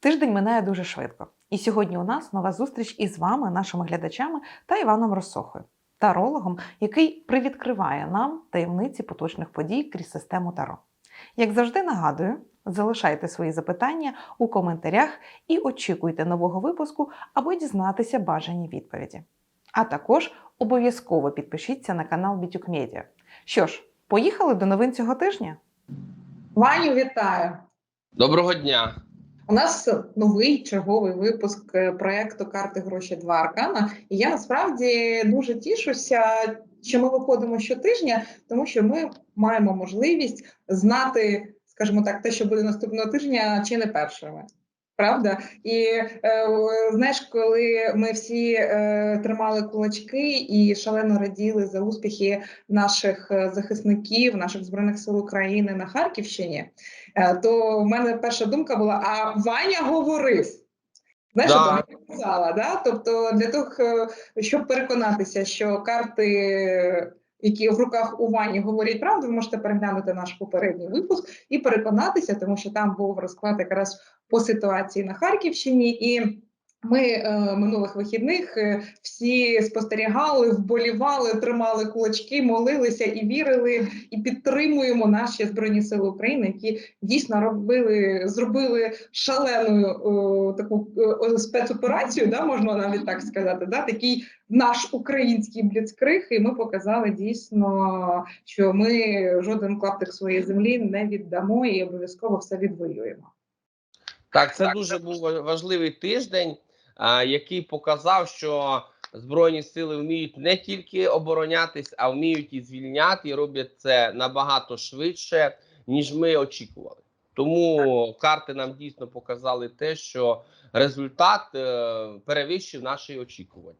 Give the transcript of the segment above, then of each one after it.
Тиждень минає дуже швидко. І сьогодні у нас нова зустріч із вами, нашими глядачами та Іваном Росохою, тарологом, який привідкриває нам таємниці поточних подій крізь систему Таро. Як завжди нагадую, залишайте свої запитання у коментарях і очікуйте нового випуску, аби дізнатися бажані відповіді. А також обов'язково підпишіться на канал Бітюк Медіа. Що ж, поїхали до новин цього тижня? Ваню, вітаю! Доброго дня. У нас новий черговий випуск е, проекту Карти гроші два аркана. І я насправді дуже тішуся, що ми виходимо щотижня, тому що ми маємо можливість знати, скажімо так, те, що буде наступного тижня, чи не першими. Правда, і е, знаєш, коли ми всі е, тримали кулачки і шалено раділи за успіхи наших е, захисників, наших збройних сил України на Харківщині, е, то в мене перша думка була: а Ваня говорив. Знаєш, Да. я казала, да? Тобто, для того, щоб переконатися, що карти, які в руках у Вані говорять правду, ви можете переглянути наш попередній випуск і переконатися, тому що там був розклад якраз по ситуації на Харківщині і. Ми е, минулих вихідних е, всі спостерігали, вболівали, тримали кулачки, молилися і вірили, і підтримуємо наші збройні сили України, які дійсно робили, зробили шалену е, таку е, спецоперацію, да, можна навіть так сказати. Да, такий наш український бліцкриг, і ми показали дійсно, що ми жоден клаптик своєї землі не віддамо і обов'язково все відвоюємо. Так, це дуже був важливий тиждень, а, який показав, що Збройні сили вміють не тільки оборонятись, а вміють і звільняти, і роблять це набагато швидше, ніж ми очікували. Тому карти нам дійсно показали те, що результат е, перевищив наші очікування.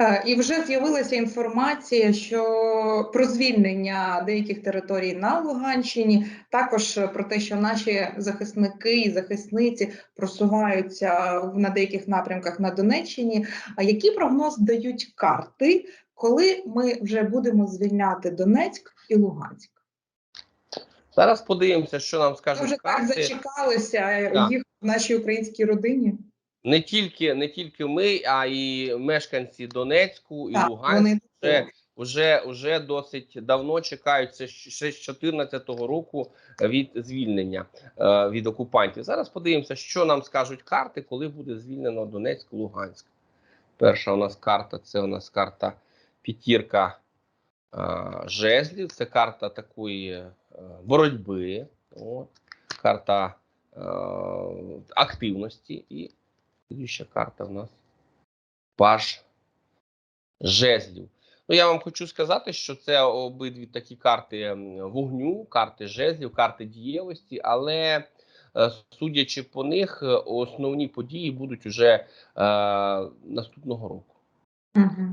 Е, І вже з'явилася інформація, що про звільнення деяких територій на Луганщині, також про те, що наші захисники і захисниці просуваються на деяких напрямках на Донеччині. А який прогноз дають карти, коли ми вже будемо звільняти Донецьк і Луганськ? Зараз подивимося, що нам Ми скажуть вже так зачекалися Так. їх в нашій українській родині. Не тільки не тільки ми, а й мешканці Донецьку і Так, Луганську. вже, вже, вже досить давно чекають це ще з 2014 року від звільнення е, від окупантів. Зараз подивимося, що нам скажуть карти, коли буде звільнено Донецьк, Луганськ. Перша у нас карта це у нас карта п'ятірка е, жезлів. Це карта такої е, боротьби. От, карта е, активності і Слідуща карта в нас паж жезлів. Ну, я вам хочу сказати, що це обидві такі карти вогню, карти жезлів, карти дієвості, але е, судячи по них, е, основні події будуть уже е, наступного року. Угу.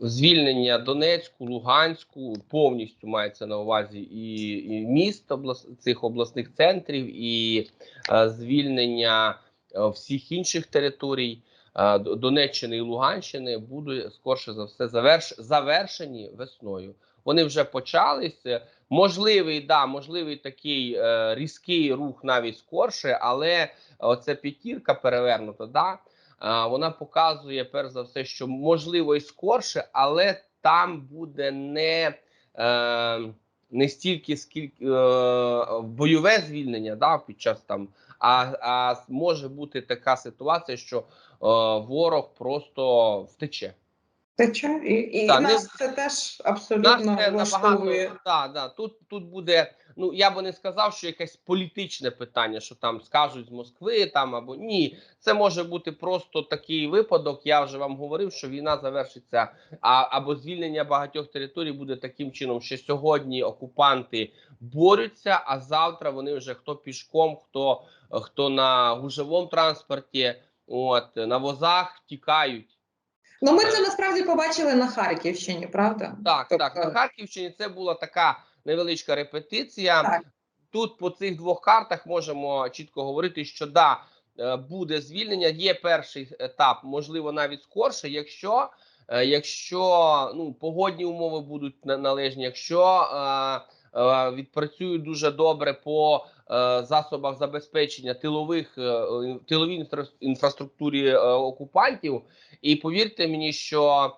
Звільнення Донецьку, Луганську повністю мається на увазі і, і міст облас, цих обласних центрів, і е, звільнення всіх інших територій е, Донеччини і Луганщини будуть скорше за все заверш, завершені весною. Вони вже почались. Е, Можливий, да, можливий такий е, різкий рух навіть скорше, але оця п'ятірка перевернута, да, а, вона показує перш за все, що можливо і скорше, але там буде не, е, не стільки скільки е, бойове звільнення, да, під час там, а, а може бути така ситуація, що е, ворог просто втече. Тече, і, і Так, нас не- це теж Нас абсолютно це влаштовує. набагато да, да. Тут, тут буде. Ну я би не сказав, що якесь політичне питання, що там скажуть з Москви, там або ні. Це може бути просто такий випадок. Я вже вам говорив, що війна завершиться, а або звільнення багатьох територій буде таким чином, що сьогодні окупанти борються, а завтра вони вже хто пішком, хто, хто на гужовому транспорті, от на возах тікають. Ну, ми це насправді побачили на Харківщині, правда? Так, Тобто- так. На Харківщині це була така невеличка репетиція. Так. Тут по цих двох картах можемо чітко говорити, що да, е, буде звільнення. Є перший етап, можливо, навіть скорше, якщо, е, якщо ну, погодні умови будуть на- належні, якщо е, е, відпрацюють дуже добре по засобах забезпечення тилових тиловій інфраструктурі окупантів. І повірте мені, що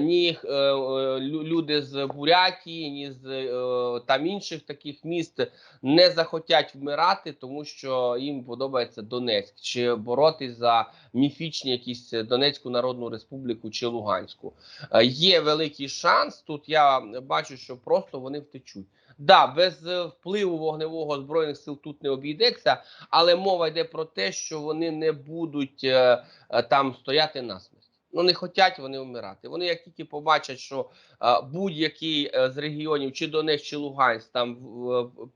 ні е, е, лю- люди з Бурятії, ні з е, там інших таких міст не захотять вмирати, тому що їм подобається Донецьк чи боротись за міфічні якісь Донецьку Народну Республіку чи Луганську. Е, Є великий шанс. Тут я бачу, що просто вони втечуть. Да, без е, впливу вогневого збройних сил тут не обійдеться, але мова йде про те, що вони не будуть е, е, там стояти насмерть. Ну не хочуть вони вмирати. Вони як тільки побачать, що будь-який е, з регіонів, чи Донецьк, чи Луганськ, там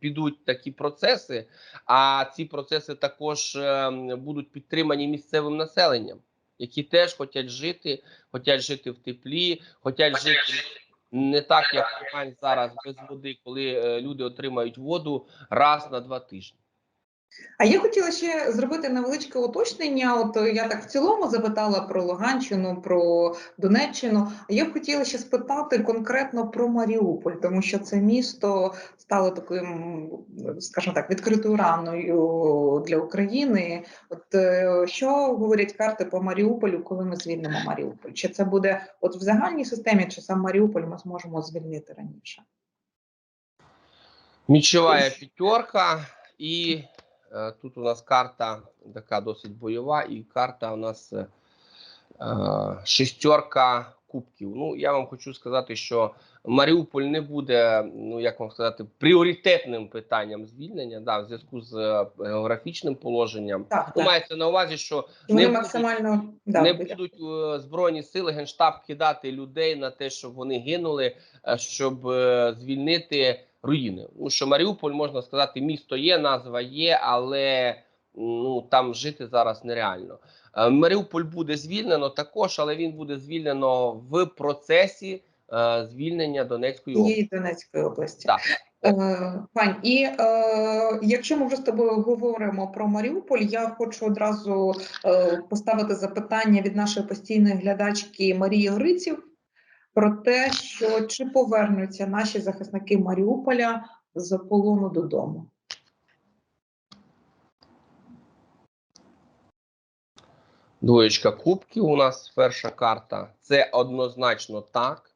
підуть такі процеси, а ці процеси також е, будуть підтримані місцевим населенням, які теж хочуть жити, хочуть жити в теплі, хочуть жити не так, як зараз без води, коли е, люди отримають воду раз на два тижні. А я хотіла ще зробити невеличке уточнення. От е, я так в цілому запитала про Луганщину, про Донеччину. А я б хотіла ще спитати конкретно про Маріуполь, тому що це місто стало таким, скажімо так, відкритою раною для України. От е, що говорять карти по Маріуполю, коли ми звільнимо Маріуполь? Чи це буде от в загальній системі, чи сам Маріуполь ми зможемо звільнити раніше? Мічова п'ятерка, і тут у нас карта така досить бойова, і карта у нас е, е, шестерка кубків. Ну, я вам хочу сказати, що Маріуполь не буде, ну як вам сказати, пріоритетним питанням звільнення, да, в зв'язку з е, географічним положенням. Так, Ну, так. мається на увазі, що не будуть- максимально да, не будуть е, збройні сили генштаб кидати людей на те, щоб вони гинули, е, щоб звільнити руїни. Ну що Маріуполь можна сказати, місто є, назва є, але ну там жити зараз нереально. Е, Маріуполь буде звільнено також, але він буде звільнено в процесі е, звільнення Донецької області. Донецької області. Так. Е, Пань, і е, якщо ми вже з тобою говоримо про Маріуполь, я хочу одразу е, поставити запитання від нашої постійної глядачки Марії Гриців про те, що чи повернуться наші захисники Маріуполя з полону додому. Двоєчка кубків у нас перша карта. Це однозначно так.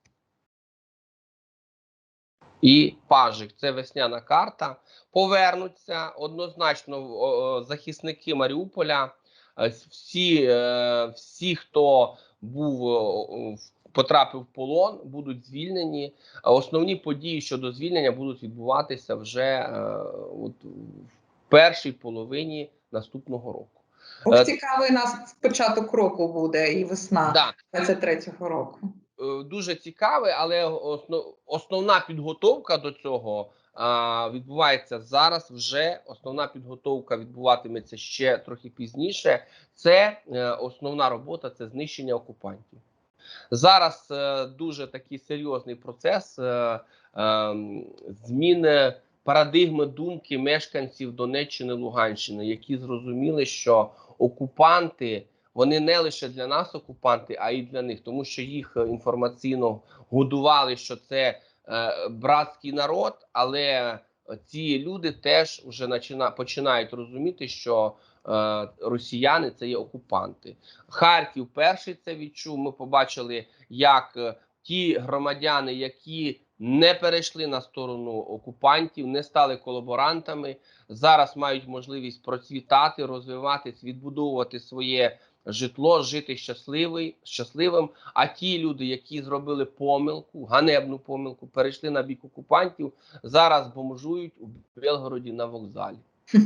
І пажик це весняна карта. Повернуться однозначно захисники Маріуполя. Е, Всі, е, всі, хто був потрапив в полон, будуть звільнені. Основні події щодо звільнення будуть відбуватися вже е, от, в першій половині наступного року. Ох, Е, цікавий нас початок року буде і весна Да, 23-го року. е, дуже цікаве, але основ, основна підготовка до цього відбувається зараз. Вже основна підготовка відбуватиметься ще трохи пізніше. Це е, основна робота це знищення окупантів. Зараз дуже такий серйозний процес е, е, зміни парадигми думки мешканців Донеччини Луганщини, які зрозуміли, що окупанти вони не лише для нас окупанти, а й для них, тому що їх е, інформаційно годували, що це е, братський народ, але ці люди теж вже почина, починають розуміти, що е, росіяни це є окупанти. Харків перший це відчув. Ми побачили, як е, ті громадяни, які не перейшли на сторону окупантів, не стали колаборантами, зараз мають можливість процвітати, розвиватись, відбудовувати своє житло, жити щасливий, щасливим. А ті люди, які зробили помилку, ганебну помилку, перейшли на бік окупантів, зараз бомжують у Белгороді на вокзалі.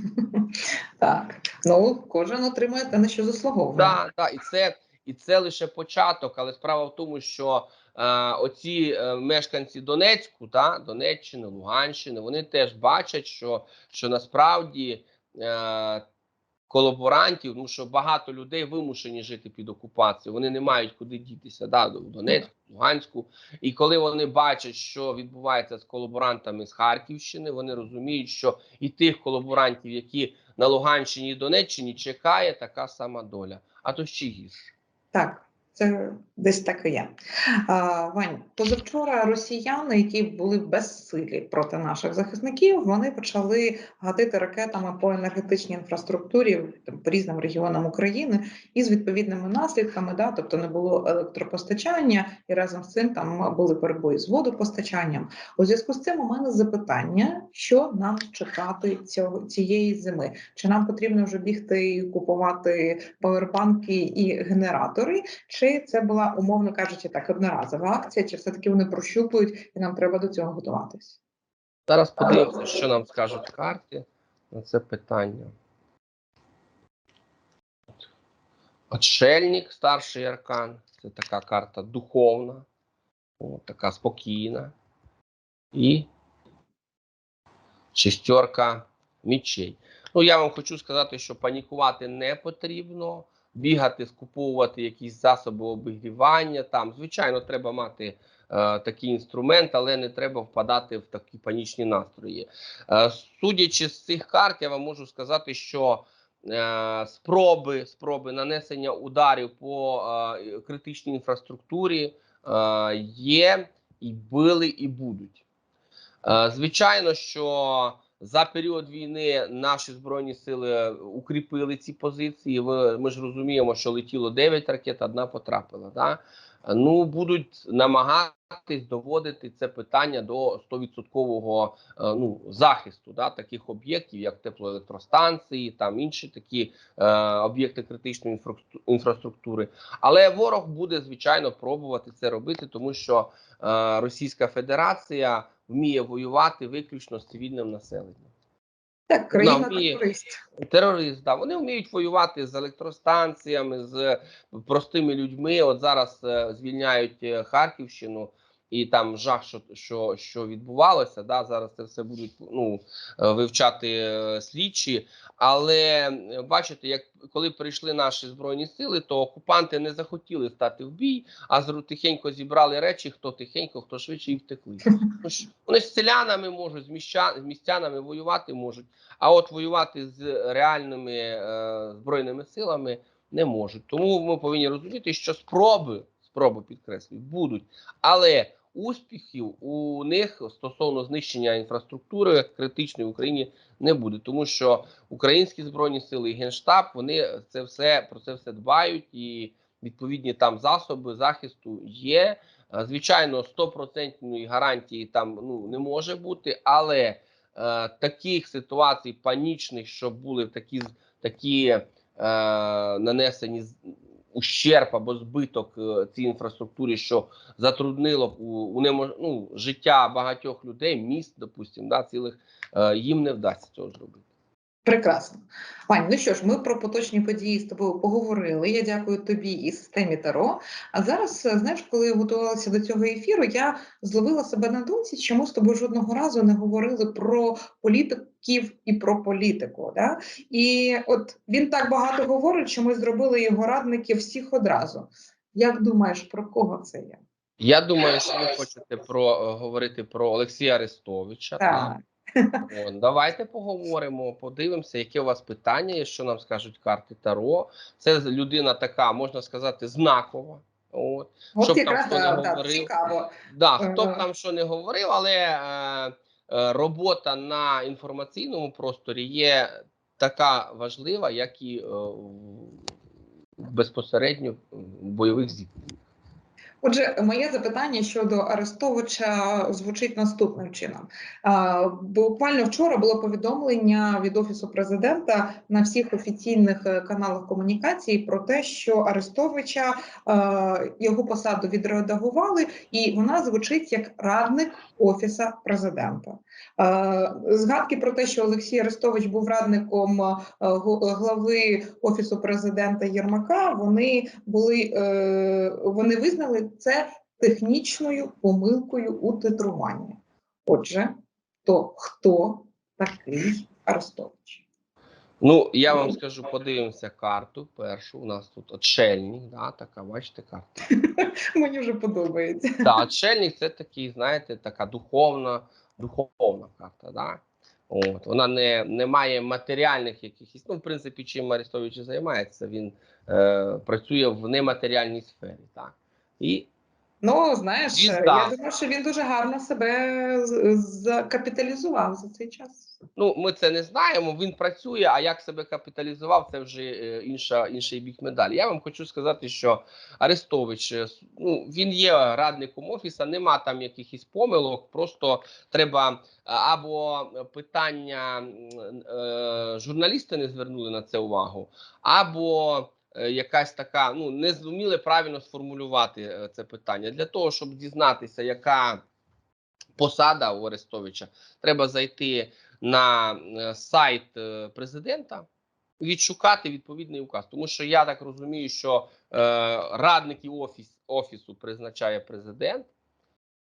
Так, ну кожен отримує те, на що заслуговує. Да, да, і це і це лише початок. Але справа в тому, що е, оці е, мешканці Донецьку, та Донеччини, Луганщини, вони теж бачать, що, що насправді е, колаборантів, ну що багато людей вимушені жити під окупацією. Вони не мають куди дітися да, в Донецьку, Луганську. І коли вони бачать, що відбувається з колаборантами з Харківщини, вони розуміють, що і тих колаборантів, які на Луганщині і Донеччині чекає така сама доля, а то ще гірше. Так. Це десь так і є. А, Вань, позавчора росіяни, які були безсилі проти наших захисників, вони почали гатити ракетами по енергетичній інфраструктурі там, по різним регіонам України і з відповідними наслідками. Да, тобто не було електропостачання, і разом з цим там були перебої з водопостачанням. У зв'язку з цим у мене запитання, що нам чекати цього цієї зими? Чи нам потрібно вже бігти купувати павербанки і генератори? Чи це була, умовно кажучи, так одноразова акція, чи все-таки вони прощупують і нам треба до цього готуватись? Зараз подивимося, що нам скажуть карти на це питання. Отшельник, старший аркан. Це така карта духовна, така спокійна. І шестерка мічей. Ну, я вам хочу сказати, що панікувати не потрібно. Бігати, скуповувати якісь засоби обігрівання. Там, звичайно, треба мати е, такий інструмент, але не треба впадати в такі панічні настрої. Е, судячи з цих карт, я вам можу сказати, що е, спроби, спроби нанесення ударів по е, критичній інфраструктурі е, є, і були, і будуть. Е, звичайно, що за період війни наші збройні сили укріпили ці позиції. Ми ж розуміємо, що летіло 9 ракет, одна потрапила. Да? Ну будуть намагатись доводити це питання до 100% е, ну, захисту да, таких об'єктів, як теплоелектростанції, там інші такі е, об'єкти критичної інфраструк- інфраструктури. Але ворог буде звичайно пробувати це робити, тому що е, Російська Федерація вміє воювати виключно з цивільним населенням. Так, країна і- терорист. Терорист, да, вони вміють воювати з електростанціями, з простими людьми. От зараз е, звільняють е, Харківщину, і там жах, що, що, що відбувалося. Да, зараз це все будуть ну, е, вивчати е, слідчі. Але е, бачите, як коли прийшли наші збройні сили, то окупанти не захотіли стати в бій, а зру- тихенько зібрали речі, хто тихенько, хто швидше і втекли. Ну, ж, Вони з селянами можуть, з, міща, з містянами воювати можуть. А от воювати з реальними е, збройними силами не можуть. Тому ми повинні розуміти, що спроби, спроби підкреслюю, будуть, але успіхів у них стосовно знищення інфраструктури критичної в Україні не буде, тому що українські збройні сили і генштаб вони це все про це все дбають і відповідні там засоби захисту є. Е, Звичайно, стопроцентної гарантії там ну не може бути, але е, таких ситуацій панічних, щоб були такі такі е, нанесені ущерб або збиток е, цій інфраструктурі, що затруднило у, ну, життя багатьох людей, міст, допустимо, да, цілих е, їм не вдасться цього зробити. Прекрасно. Вань, ну що ж, ми про поточні події з тобою поговорили. Я дякую тобі і системі Таро. А зараз, е, знаєш, коли я готувалася до цього ефіру, я зловила себе на думці, чому з тобою жодного разу не говорили про політиків і про політику. Да? І от він так багато говорить, що ми зробили його радників всіх одразу. Як думаєш, про кого це є? Я думаю, що ви хочете про е, говорити про Олексія Арестовича. Так. О, давайте поговоримо, подивимося, яке у вас питання є, що нам скажуть карти Таро. Це людина така, можна сказати, знакова. От. От Щоб там хто не да, говорив. цікаво. Да, хто б Ага. там що не говорив, але е, е, робота на інформаційному просторі є така важлива, як і е, безпосередньо в бойових зіткненнях. Отже, моє запитання щодо Арестовича звучить наступним чином. Буквально вчора було повідомлення від офісу президента на всіх офіційних е, каналах комунікації про те, що Арестовича е, його посаду відредагували, і вона звучить як радник офіса президента. Е, Згадки про те, що Олексій Арестович був радником глави офісу президента Єрмака, вони були вони визнали це технічною помилкою у титруванні. Отже, то хто такий Арестович? Ну, я вам скажу, подивимося карту першу. У нас тут отшельник, да, така, бачите, карта. Мені вже подобається. Да, отшельник це такий, знаєте, така духовна, духовна карта. Да? От вона не, не має матеріальних якихось. Ну, в принципі, чим Арестович займається, він е, працює в нематеріальній сфері. Так і Ну, знаєш, я думаю, що він дуже гарно себе закапіталізував за цей час. ну ми це не знаємо. Він працює. А як себе капіталізував, це вже е, інша інший бік медалі. Я вам хочу сказати, що Арестович е, ну він є радником офіса, нема там якихось помилок. Просто треба е, або питання е, журналісти не звернули на це увагу, або якась така, ну не зуміли правильно сформулювати е, це питання для того, щоб дізнатися, яка посада у Арестовича, треба зайти на е, сайт е, президента. Відшукати відповідний указ, тому що я так розумію, що е, радників офіс, офісу призначає президент,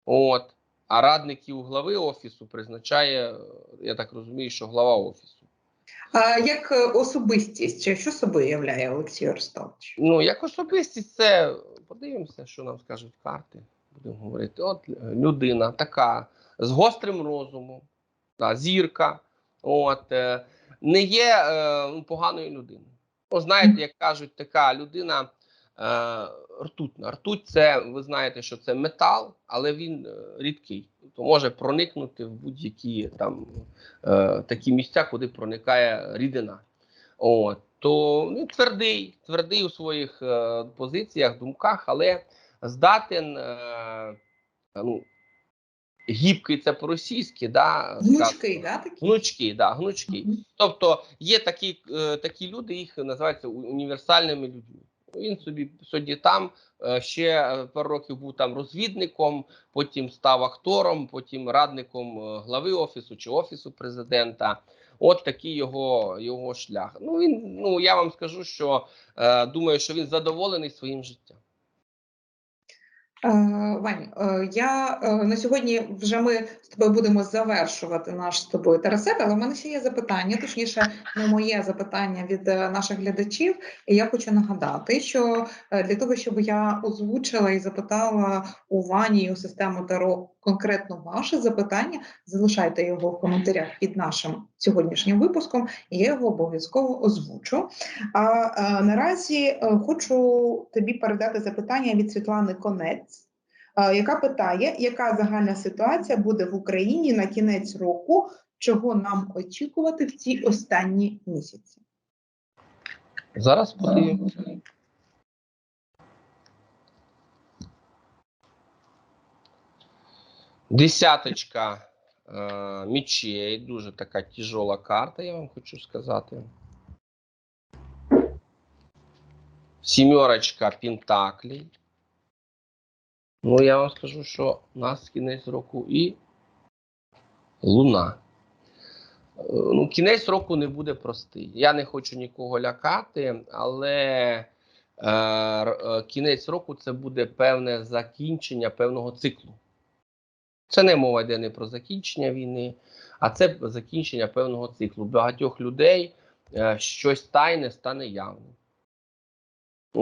от, а радників глави офісу призначає, е, я так розумію, що глава офісу. А як е, особистість, що собою являє Олексій Арестович? Ну, як особистість, це подивимося, що нам скажуть карти. Будемо говорити. От е, людина така з гострим розумом, та, зірка, от, е, не є е, ну, поганою людиною. Знаєте, як кажуть, така людина е, ртутна. Ртуть це, ви знаєте, що це метал, але він рідкий. Тобто може проникнути в будь-які там е, такі місця, куди проникає рідина. От, то ну, твердий, твердий у своїх е, позиціях, думках, але здатен е, ну, гібкий це по-російськи, да, Гнучкий, да, такий? гнучкий, да, гнучкий. Мгм. Тобто є такі, е, такі люди, їх називаються універсальними людьми. Він собі сьогодні там е, ще е, пару років був там розвідником, потім став актором, потім радником е, глави офісу чи офісу президента. От такий його, його шлях. Ну він ну я вам скажу, що е, думаю, що він задоволений своїм життям. Е, Вань, е, я е, на сьогодні вже ми з тобою будемо завершувати наш з тобою терасет, але в мене ще є запитання, точніше, не моє запитання від наших глядачів. І я хочу нагадати, що для того, щоб я озвучила і запитала у Вані у систему Таро конкретно ваше запитання, залишайте його в коментарях під нашим сьогоднішнім випуском, і я його обов'язково озвучу. А наразі хочу тобі передати запитання від Світлани Конець, яка питає, яка загальна ситуація буде в Україні на кінець року, чого нам очікувати в ці останні місяці? Зараз подивимося. Десяточка е, мечей, дуже така тяжола карта, я вам хочу сказати. Сімерочка пентаклей. Ну, я вам скажу, що у нас кінець року і луна. Е, Ну, кінець року не буде простий. Я не хочу нікого лякати, але е, е, кінець року це буде певне закінчення певного циклу. Це не мова йде не про закінчення війни, а це закінчення певного циклу. Багатьох людей е, щось тайне стане явним.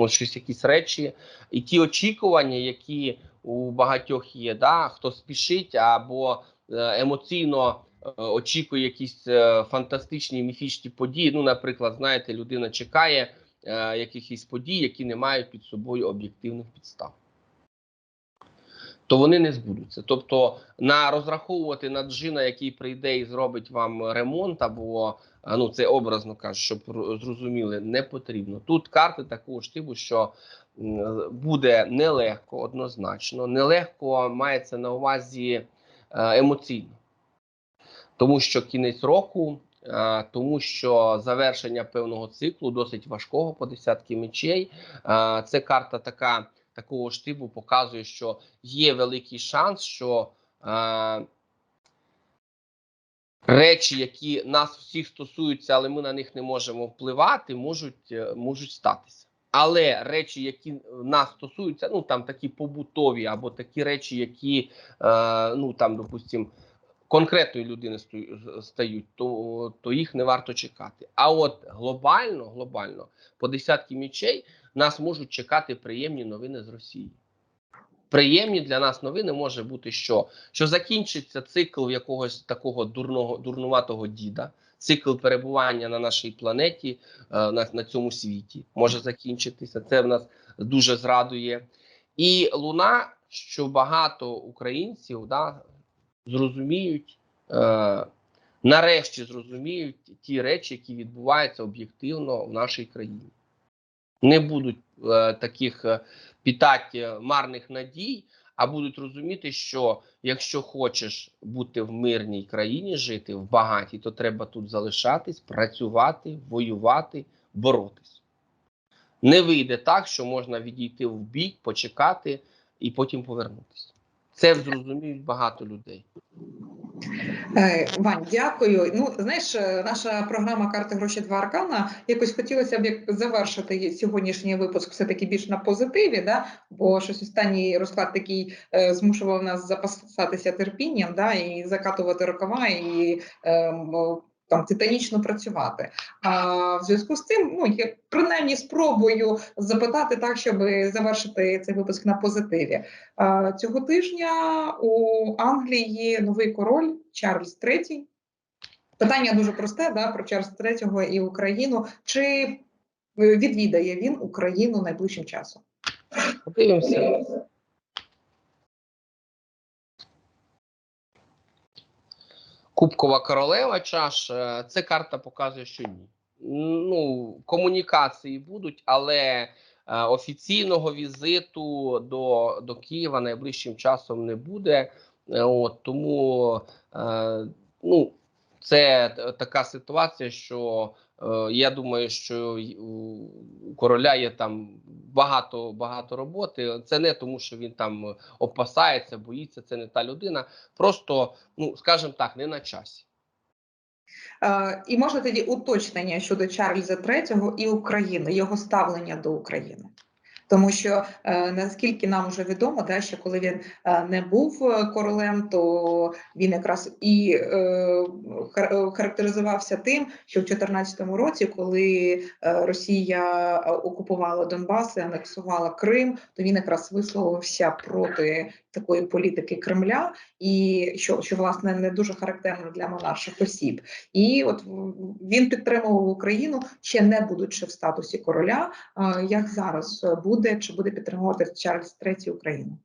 Щось якісь речі, і ті очікування, які у багатьох є, да, хто спішить або е, емоційно е, очікує якісь е, фантастичні міфічні події. Ну, наприклад, знаєте, людина чекає якихось подій, які не мають під собою об'єктивних підстав. То вони не збудуться. Тобто, на розраховувати на джина, який прийде і зробить вам ремонт, або ну це образно кажу, щоб зрозуміли, не потрібно. Тут карти такого ж типу, що буде нелегко, однозначно. Нелегко мається на увазі е, емоційно, тому що кінець року, е, тому що завершення певного циклу досить важкого по десятки мечей. Е, Це карта така. Такого ж типу показує, що є великий шанс, що речі, які нас всіх стосуються, але ми на них не можемо впливати, можуть, е, можуть статися. Але речі, які нас стосуються, ну там такі побутові, або такі речі, які е, ну там, допустимо, конкретної людини стають, то, то їх не варто чекати. А от глобально, глобально, по десятки мічей нас можуть чекати приємні новини з Росії. Приємні для нас новини може бути що? Що закінчиться цикл якогось такого дурного дурнуватого діда, цикл перебування на нашій планеті, е, на, на цьому світі може закінчитися. Це в нас дуже зрадує. І луна, що багато українців да, зрозуміють, е, нарешті зрозуміють ті речі, які відбуваються об'єктивно в нашій країні. Не будуть е, таких е, питать е, марних надій, а будуть розуміти, що якщо хочеш бути в мирній країні, жити в багатій, то треба тут залишатись, працювати, воювати, боротись. Не вийде так, що можна відійти в бік, почекати і потім повернутися. Це зрозуміють багато людей. Е, Вань, дякую. Ну, знаєш, е, наша програма Карти гроші два аркана. Якось хотілося б як завершити сьогоднішній випуск все-таки більш на позитиві, да? бо щось останній розклад такий е, змушував нас запасатися терпінням, да? і закатувати рукава, і е, там титанічно працювати. А в зв'язку з цим, ну я принаймні спробую запитати так, щоб завершити цей випуск на позитиві. Е, Цього тижня у Англії новий король Чарльз III. Питання дуже просте да, про Чарльза III і Україну. Чи е, відвідає він Україну найближчим часом? Подивимося. Кубкова королева чаш. е, Це карта показує, що ні. Ну, комунікації будуть, але е, офіційного візиту до, до Києва найближчим часом не буде. Е, От, тому ну, це така ситуація, що я думаю, що у короля є там багато багато роботи. Це не тому, що він там опасається, боїться. Це не та людина. Просто, ну скажімо так, не на часі. Е, І можна тоді уточнення щодо Чарльза III і України, його ставлення до України. Тому що е, наскільки нам вже відомо, да, що коли він е, не був е, королем, то він якраз і е, характеризувався тим, що в 2014 році, коли Росія окупувала Донбас і анексувала Крим, то він якраз висловився проти такої політики Кремля, і що, що власне не дуже характерно для монарших осіб. І от він підтримував Україну ще не будучи в статусі короля. Як зараз буде чи буде підтримувати Чарльз III Україну?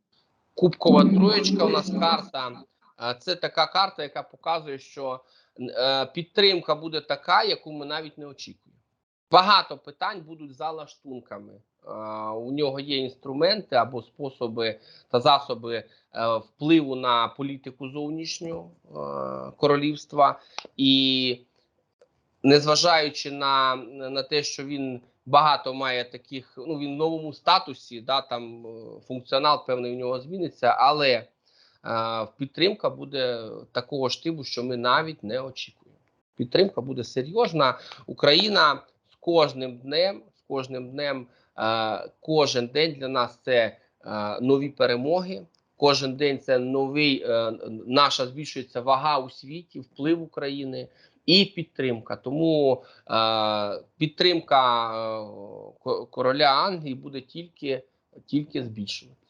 Кубкова троєчка у нас карта. Це така карта, яка показує, що е, підтримка буде така, яку ми навіть не очікуємо. Багато питань будуть за лаштунками. Е, У нього є інструменти або способи та засоби е, впливу на політику зовнішнього е, королівства, і незважаючи на, на те, що він багато має таких, ну він в новому статусі, да, там функціонал певний у нього зміниться, але підтримка буде такого штибу, що ми навіть не очікуємо. Підтримка буде серйозна. Україна з кожним днем, з кожним днем, кожен день для нас це е, нові перемоги. Кожен день це новий е, наша збільшується вага у світі, вплив України і підтримка. Тому е, підтримка е, короля Англії буде тільки, тільки збільшуватися.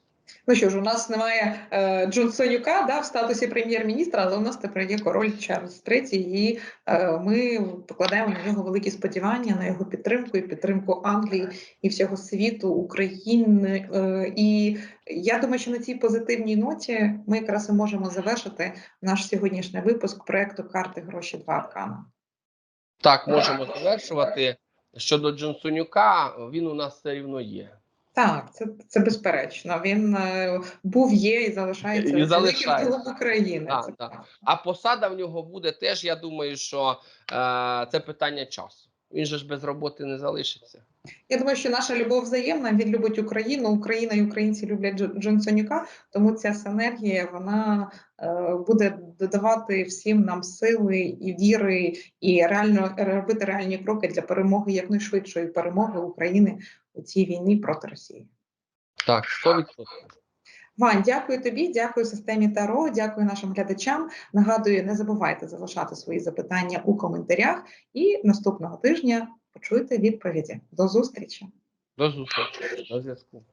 Ну що ж, у нас немає е, Джонсонюка да, в статусі прем'єр-міністра, але у нас тепер є король Чарльз III, і е, ми покладаємо на нього великі сподівання на його підтримку і підтримку Англії і всього світу, України. Е, і я думаю, що на цій позитивній ноті ми якраз і можемо завершити наш сьогоднішній випуск проекту Карти гроші два аркана. Так, можемо завершувати. Щодо Джонсонюка, він у нас все рівно є. Так, це, це безперечно. Він е, був, є і залишається І великим залишається. впливом України. Так, Це так. правда. А посада в нього буде теж. Я думаю, що е, це питання часу. Він же ж без роботи не залишиться. Я думаю, що наша любов взаємна. Він любить Україну. Україна і українці люблять Джо- Джонсонюка. Тому ця синергія вона е, буде додавати всім нам сили і віри, і реально робити реальні кроки для перемоги якнайшвидшої перемоги України цій війні проти Росії. Так, 100%. Вань, дякую тобі, дякую системі Таро, дякую нашим глядачам. Нагадую, не забувайте залишати свої запитання у коментарях. І наступного тижня почуйте відповіді. До зустрічі! До зустрічі. До зв'язку.